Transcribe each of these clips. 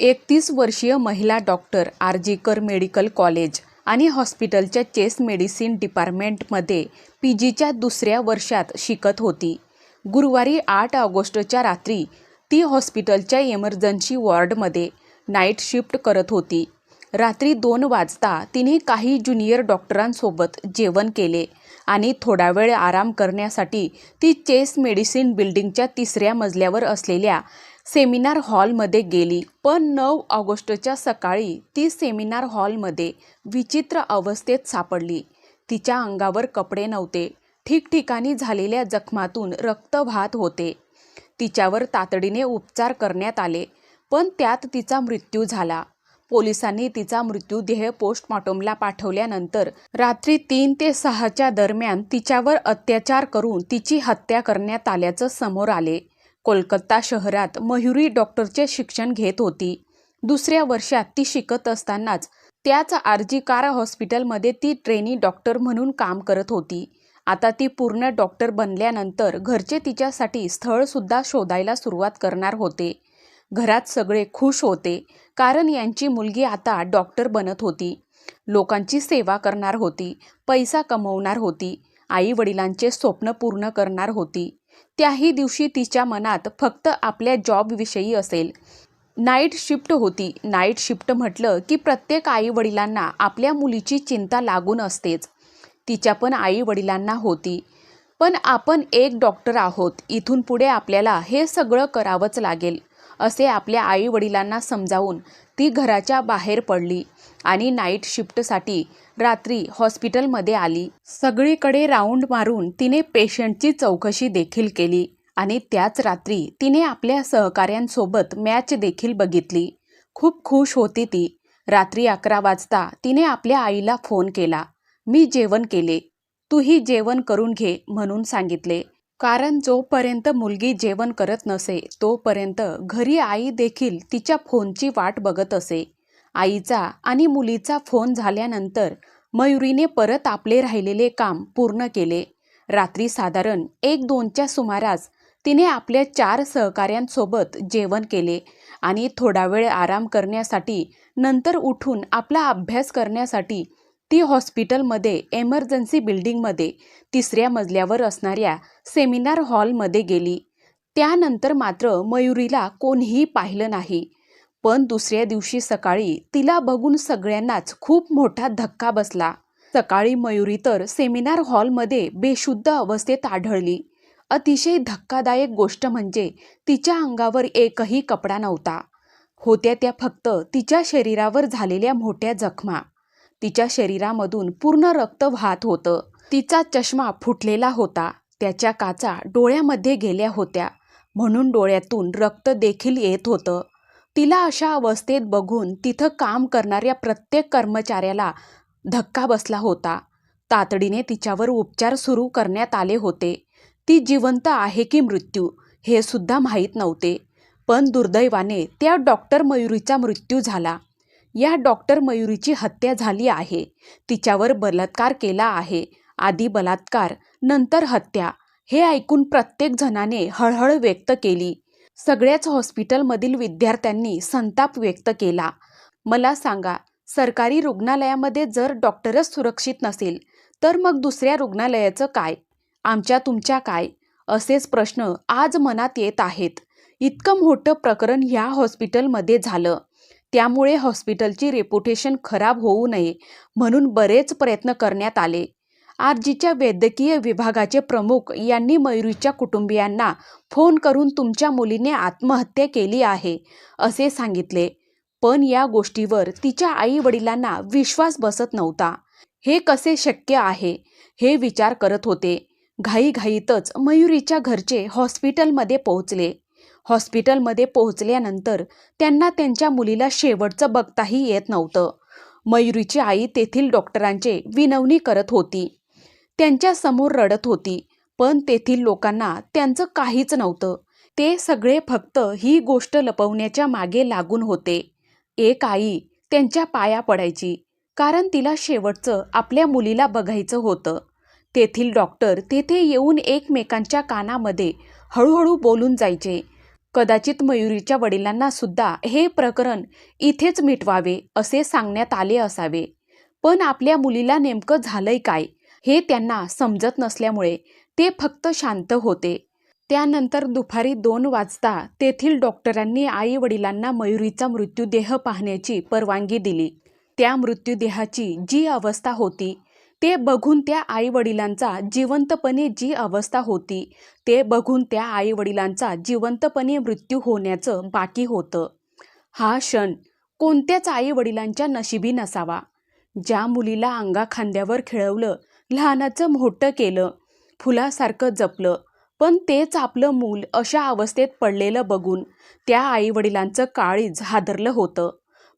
एकतीस वर्षीय महिला डॉक्टर आर्जीकर मेडिकल कॉलेज आणि हॉस्पिटलच्या चेस मेडिसिन डिपार्टमेंटमध्ये पी जीच्या दुसऱ्या वर्षात शिकत होती. गुरुवारी आठ ऑगस्टच्या रात्री ती हॉस्पिटलच्या इमर्जन्सी वॉर्डमध्ये नाईट शिफ्ट करत होती. रात्री दोन वाजता तिने काही ज्युनियर डॉक्टरांसोबत जेवण केले आणि थोडा वेळ आराम करण्यासाठी ती चेस मेडिसिन बिल्डिंगच्या तिसऱ्या मजल्यावर असलेल्या सेमिनार हॉलमध्ये गेली. पण नऊ ऑगस्टच्या सकाळी ती सेमिनार हॉलमध्ये विचित्र अवस्थेत सापडली. तिच्या अंगावर कपडे नव्हते. ठिकठिकाणी झालेल्या जखमातून रक्त वाहत होते. तिच्यावर तातडीने उपचार करण्यात आले पण त्यात तिचा मृत्यू झाला. पोलिसांनी तिचा मृत्यूदेह पोस्टमॉर्टमला पाठवल्यानंतर रात्री तीन ते सहाच्या दरम्यान तिच्यावर अत्याचार करून तिची हत्या करण्यात आल्याचं समोर आले. कोलकाता शहरात मयुरी डॉक्टरचे शिक्षण घेत होती. दुसऱ्या वर्षात ती शिकत असतानाच त्याच आरजीकार हॉस्पिटलमध्ये ती ट्रेनी डॉक्टर म्हणून काम करत होती. आता ती पूर्ण डॉक्टर बनल्यानंतर घरचे तिच्यासाठी स्थळसुद्धा शोधायला सुरुवात करणार होते. घरात सगळे खुश होते कारण यांची मुलगी आता डॉक्टर बनत होती. लोकांची सेवा करणार होती पैसा कमवणार होती आई वडिलांचे स्वप्न पूर्ण करणार होती. त्याही दिवशी तिच्या मनात फक्त आपल्या जॉबविषयी असेल. नाईट शिफ्ट होती. नाईट शिफ्ट म्हटलं की प्रत्येक आईवडिलांना आपल्या मुलीची चिंता लागून असतेच. तिच्या पण आईवडिलांना होती. पण आपण एक डॉक्टर आहोत. इथून पुढे आपल्याला हे सगळं करावंच लागेल. असे आपल्या आई वडिलांना समजावून ती घराच्या बाहेर पडली आणि नाईट शिफ्टसाठी रात्री हॉस्पिटलमध्ये आली. सगळीकडे राऊंड मारून तिने पेशंटची चौकशी देखील केली आणि त्याच रात्री तिने आपल्या सहकाऱ्यांसोबत मॅच देखील बघितली. खूप खुश होती ती. रात्री अकरा वाजता तिने आपल्या आईला फोन केला. मी जेवण केले. तूही जेवण करून घे म्हणून सांगितले. कारण जोपर्यंत मुलगी जेवण करत नसे तोपर्यंत घरी आई देखील तिच्या फोनची वाट बघत असे. आईचा आणि मुलीचा फोन झाल्यानंतर मयुरीने परत आपले राहिलेले काम पूर्ण केले. रात्री साधारण एक दोनच्या सुमारास तिने आपल्या चार सहकाऱ्यांसोबत जेवण केले आणि थोडा वेळ आराम करण्यासाठी नंतर उठून आपला अभ्यास करण्यासाठी ती हॉस्पिटलमध्ये एमर्जन्सी बिल्डिंगमध्ये तिसऱ्या मजल्यावर असणाऱ्या सेमिनार हॉलमध्ये गेली. त्यानंतर मात्र मयुरीला कोणीही पाहिलं नाही. पण दुसऱ्या दिवशी सकाळी तिला बघून सगळ्यांनाच खूप मोठा धक्का बसला. सकाळी मयुरी तर सेमिनार हॉलमध्ये बेशुद्ध अवस्थेत आढळली. अतिशय धक्कादायक गोष्ट म्हणजे तिच्या अंगावर एकही कपडा नव्हता. होत्या त्या फक्त तिच्या शरीरावर झालेल्या मोठ्या जखमा. तिच्या शरीरामधून पूर्ण रक्त वाहत होतं. तिचा चष्मा फुटलेला होता. त्याच्या काचा डोळ्यामध्ये गेल्या होत्या. म्हणून डोळ्यातून रक्त देखील येत होतं. तिला अशा अवस्थेत बघून तिथं काम करणाऱ्या प्रत्येक कर्मचाऱ्याला धक्का बसला होता. तातडीने तिच्यावर उपचार सुरू करण्यात आले होते. ती जिवंत आहे की मृत्यू हे सुद्धा माहीत नव्हते. पण दुर्दैवाने त्या डॉक्टर मयुरीचा मृत्यू झाला. या डॉक्टर मयुरीची हत्या झाली आहे. तिच्यावर बलात्कार केला आहे. आधी बलात्कार नंतर हत्या. हे ऐकून प्रत्येक जणाने हळहळ व्यक्त केली. सगळ्याच हॉस्पिटलमधील विद्यार्थ्यांनी संताप व्यक्त केला. मला सांगा सरकारी रुग्णालयामध्ये जर डॉक्टरच सुरक्षित नसेल तर मग दुसऱ्या रुग्णालयाचं काय? आमच्या तुमच्या काय? असेच प्रश्न आज मनात येत आहेत. इतकं मोठं प्रकरण ह्या हॉस्पिटलमध्ये झालं. त्यामुळे हॉस्पिटलची रेपुटेशन खराब होऊ नये म्हणून बरेच प्रयत्न करण्यात आले. आरजीच्या वैद्यकीय विभागाचे प्रमुख यांनी मयुरीच्या कुटुंबियांना फोन करून तुमच्या मुलीने आत्महत्या केली आहे असे सांगितले. पण या गोष्टीवर तिच्या आई वडिलांना विश्वास बसत नव्हता. हे कसे शक्य आहे हे विचार करत होते. घाईघाईतच मयुरीच्या घरचे हॉस्पिटलमध्ये पोहोचले. हॉस्पिटलमध्ये पोहोचल्यानंतर त्यांना त्यांच्या मुलीला शेवटचं बघताही येत नव्हतं. मयुरीची आई तेथील डॉक्टरांचे विनवणी करत होती. त्यांच्यासमोर रडत होती पण तेथील लोकांना त्यांचं काहीच नव्हतं. ते सगळे फक्त ही गोष्ट लपवण्याच्या मागे लागून होते. एक आई त्यांच्या पाया पडायची कारण तिला शेवटचं आपल्या मुलीला बघायचं होतं. तेथील डॉक्टर तेथे येऊन एकमेकांच्या कानामध्ये हळूहळू बोलून जायचे. कदाचित मयुरीच्या वडिलांना सुद्धा हे प्रकरण इथेच मिटवावे असे सांगण्यात आले असावे. पण आपल्या मुलीला नेमकं झालंय काय हे त्यांना समजत नसल्यामुळे ते फक्त शांत होते. त्यानंतर दुपारी दोन वाजता तेथील डॉक्टरांनी आई वडिलांना मयुरीचा मृत्यूदेह पाहण्याची परवानगी दिली. त्या मृत्यूदेहाची जी अवस्था होती ते बघून त्या आई वडिलांचा जिवंतपणे जी अवस्था होती ते बघून त्या आई वडिलांचा जिवंतपणे मृत्यू होण्याचं बाकी होतं. हा क्षण कोणत्याच आई वडिलांच्या नशिबी नसावा. ज्या मुलीला अंगा खांद्यावर खेळवलं लहानाचं मोठं केलं फुलासारखं जपलं पण तेच आपलं मूल अशा अवस्थेत पडलेलं बघून त्या आईवडिलांचं काळीज हादरलं होतं.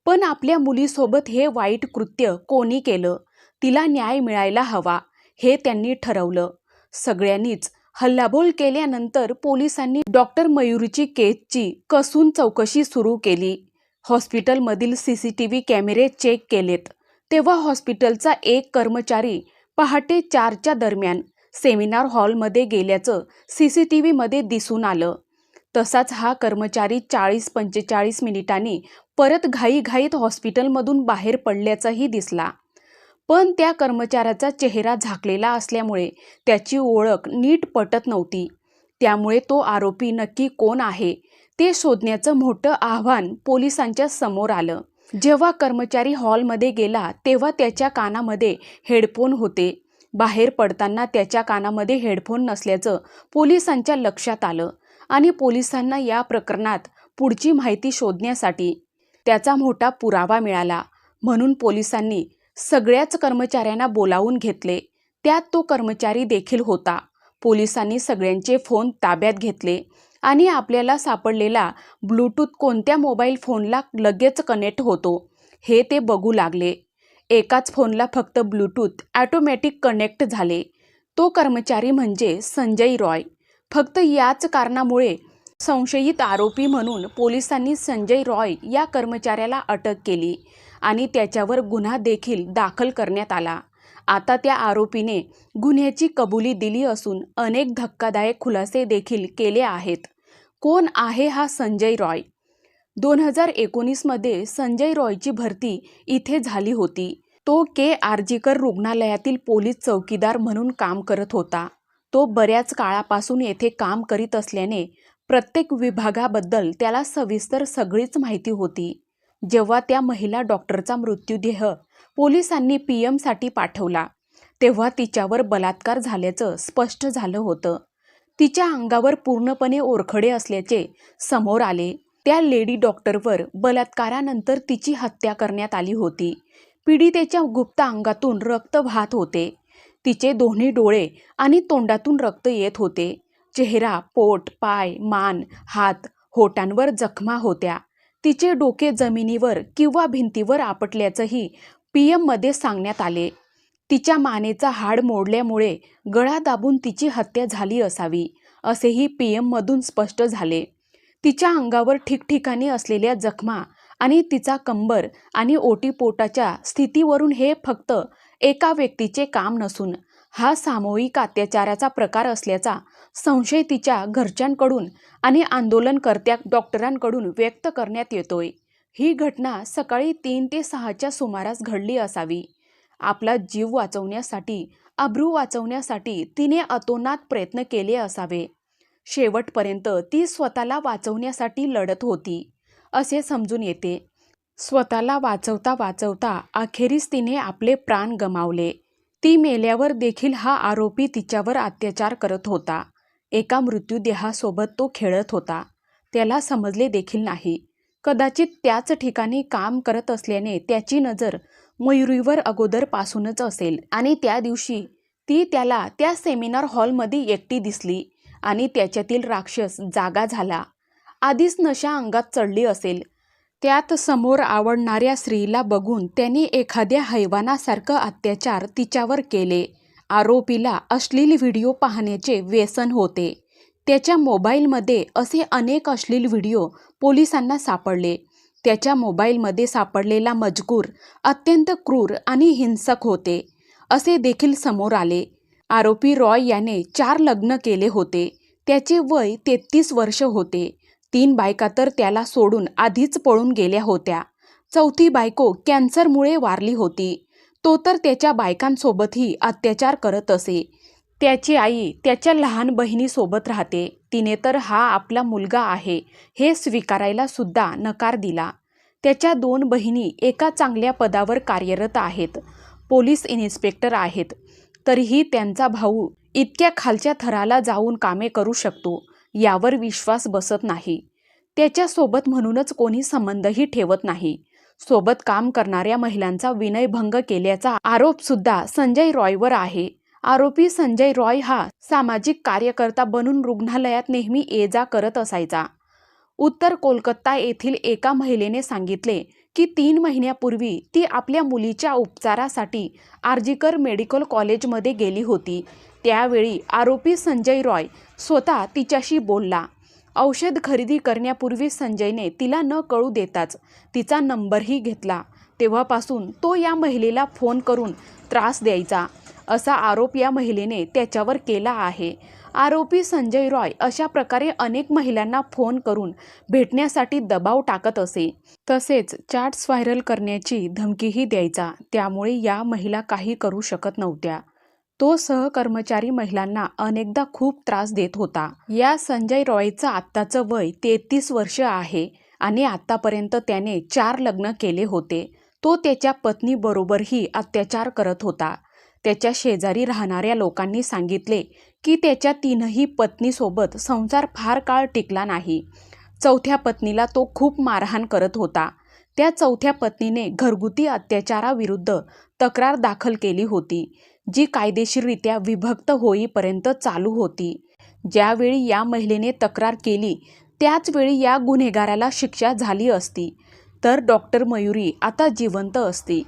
पण आपल्या मुलीसोबत हे वाईट कृत्य कोणी केलं? तिला न्याय मिळायला हवा हे त्यांनी ठरवलं. सगळ्यांनीच हल्लाबोल केल्यानंतर पोलिसांनी डॉक्टर मयुरीची केसची कसून चौकशी सुरू केली. हॉस्पिटलमधील C C T V cameras check केलेत. तेव्हा हॉस्पिटलचा एक कर्मचारी पहाटे चारच्या दरम्यान सेमिनार हॉलमध्ये गेल्याचं सी सी टी व्हीमध्ये दिसून आलं. तसाच हा कर्मचारी चाळीस पंचेचाळीस मिनिटांनी परत घाईघाईत हॉस्पिटलमधून बाहेर पडल्याचाही दिसला. पण त्या कर्मचाऱ्याचा चेहरा झाकलेला असल्यामुळे त्याची ओळख नीट पटत नव्हती. त्यामुळे तो आरोपी नक्की कोण आहे ते शोधण्याचं मोठं आव्हान पोलिसांच्या समोर आलं. जेव्हा कर्मचारी हॉलमध्ये गेला तेव्हा त्याच्या कानामध्ये हेडफोन होते. बाहेर पडताना त्याच्या कानामध्ये हेडफोन नसल्याचं पोलिसांच्या लक्षात आलं आणि पोलिसांना या प्रकरणात पुढची माहिती शोधण्यासाठी त्याचा मोठा पुरावा मिळाला. म्हणून पोलिसांनी सगळ्याच कर्मचाऱ्यांना बोलावून घेतले. त्यात तो कर्मचारी देखील होता. पोलिसांनी सगळ्यांचे फोन ताब्यात घेतले आणि आपल्याला सापडलेला ब्लूटूथ कोणत्या मोबाईल फोनला लगेच कनेक्ट होतो हे ते बघू लागले. एकाच फोनला फक्त ब्लूटूथ ॲटोमॅटिक कनेक्ट झाले. तो कर्मचारी म्हणजे संजय रॉय. फक्त याच कारणामुळे संशयित आरोपी म्हणून पोलिसांनी संजय रॉय या कर्मचाऱ्याला अटक केली. आणि त्याच्यावर गुन्हा देखील दाखल करण्यात आला. आता त्या आरोपीने गुन्ह्याची कबुली दिली असून अनेक धक्कादायक खुलासे देखील केले आहेत. कोण आहे हा संजय रॉय? दोन हजार एकोणीसमध्ये संजय रॉयची भरती इथे झाली होती. तो के. आरजीकर रुग्णालयातील पोलीस चौकीदार म्हणून काम करत होता. तो बऱ्याच काळापासून येथे काम करीत असल्याने प्रत्येक विभागाबद्दल त्याला सविस्तर सगळीच माहिती होती. जेव्हा त्या महिला डॉक्टरचा मृत्यूदेह पोलिसांनी पी एमसाठी पाठवला तेव्हा तिच्यावर बलात्कार झाल्याचं स्पष्ट झालं होतं. तिच्या अंगावर पूर्णपणे ओरखडे असल्याचे समोर आले. त्या लेडी डॉक्टरवर बलात्कारानंतर तिची हत्या करण्यात आली होती. पीडितेच्या गुप्त अंगातून रक्त वाहत होते. तिचे दोन्ही डोळे आणि तोंडातून रक्त येत होते. चेहरा पोट पाय मान हात होटांवर जखमा होत्या. तिचे डोके जमिनीवर किंवा भिंतीवर आपटल्याचंही पी एममध्ये सांगण्यात आले. तिच्या मानेचा हाड मोडल्यामुळे गळा दाबून तिची हत्या झाली असावी असेही पी एममधून स्पष्ट झाले. तिच्या अंगावर ठिकठिकाणी असलेल्या जखमा आणि तिचा कंबर आणि ओटीपोटाच्या स्थितीवरून हे फक्त एका व्यक्तीचे काम नसून हा सामूहिक अत्याचाराचा प्रकार असल्याचा संशय तिच्या घरच्यांकडून आणि आंदोलनकर्त्या डॉक्टरांकडून व्यक्त करण्यात येतोय. ही घटना सकाळी तीन ते सहाच्या सुमारास घडली असावी. आपला जीव वाचवण्यासाठी अब्रू वाचवण्यासाठी तिने अतोनात प्रयत्न केले असावे. शेवटपर्यंत ती स्वतःला वाचवण्यासाठी लढत होती असे समजून येते. स्वतःला वाचवता वाचवता अखेरीस तिने आपले प्राण गमावले. ती मेल्यावर देखील हा आरोपी तिच्यावर अत्याचार करत होता. एका मृत्यूदेहासोबत तो खेळत होता. त्याला समजले देखील नाही. कदाचित त्याच ठिकाणी काम करत असल्याने त्याची नजर मयुरीवर अगोदरपासूनच असेल आणि त्या दिवशी ती त्याला त्या सेमिनार हॉलमध्ये एकटी दिसली आणि त्याच्यातील राक्षस जागा झाला. आधीच नशा अंगात चढली असेल. त्यात समोर आवडणाऱ्या स्त्रीला बघून त्यांनी एखाद्या हैवानासारखं अत्याचार तिच्यावर केले. आरोपीला अश्लील व्हिडिओ पाहण्याचे व्यसन होते. त्याच्या मोबाईलमध्ये असे अनेक अश्लील व्हिडिओ पोलिसांना सापडले. त्याच्या मोबाईलमध्ये सापडलेला मजकूर अत्यंत क्रूर आणि हिंसक होते. असे देखील समोर आले. आरोपी रॉय याने चार लग्न केले होते. त्याचे वय तेहतीस वर्ष होते. तीन बायका तर त्याला सोडून आधीच पळून गेल्या होत्या. चौथी बायको कॅन्सरमुळे वारली होती. तो तर त्याच्या बायकांसोबतही अत्याचार करत असे. त्याची आई त्याच्या लहान बहिणीसोबत राहते. तिने तर हा आपला मुलगा आहे हे स्वीकारायला सुद्धा नकार दिला. त्याच्या दोन बहिणी एका चांगल्या पदावर कार्यरत आहेत. पोलीस इन्स्पेक्टर आहेत. तरीही त्यांचा भाऊ इतक्या खालच्या थराला जाऊन कामे करू शकतो यावर विश्वास बसत नाही. त्याच्यासोबत म्हणूनच कोणी संबंधही ठेवत नाही. सोबत काम करणाऱ्या महिलांचा विनयभंग केल्याचा आरोप सुद्धा संजय रॉयवर आहे. आरोपी संजय रॉय हा सामाजिक कार्यकर्ता बनून रुग्णालयात नेहमी ये जा करत असायचा. उत्तर कोलकाता येथील एका महिलेने सांगितले की तीन महिन्यापूर्वी ती आपल्या मुलीच्या उपचारासाठी आर्जीकर मेडिकल कॉलेजमध्ये गेली होती. त्यावेळी आरोपी संजय रॉय स्वतः तिच्याशी बोलला. औषध खरेदी करण्यापूर्वी संजयने तिला न कळू देताच तिचा नंबरही घेतला. तेव्हापासून तो या महिलेला फोन करून त्रास द्यायचा. असा आरोप या महिलेने त्याच्यावर केला आहे. आरोपी संजय रॉय अशा प्रकारे अनेक महिलांना फोन करून भेटण्यासाठी दबाव टाकत असे. तसेच चॅट्स व्हायरल करण्याची धमकीही द्यायचा. त्यामुळे या महिला काही करू शकत नव्हत्या. तो सहकर्मचारी महिलांना अनेकदा खूप त्रास देत होता. या संजय रॉयचं आत्ताचं वय तेहतीस वर्ष आहे आणि आतापर्यंत त्याने चार लग्न केले होते. तो त्याच्या पत्नीबरोबरही अत्याचार करत होता. त्याच्या शेजारी राहणाऱ्या लोकांनी सांगितले की त्याच्या तीनही पत्नीसोबत संसार फार काळ टिकला नाही. चौथ्या पत्नीला तो खूप मारहाण करत होता. त्या चौथ्या पत्नीने घरगुती अत्याचाराविरुद्ध तक्रार दाखल केली होती जी कायदेशीररित्या विभक्त होईपर्यंत चालू होती. ज्यावेळी या महिलेने तक्रार केली त्याचवेळी या गुन्हेगाराला शिक्षा झाली असती. तर डॉक्टर मयुरी आता जिवंत असती.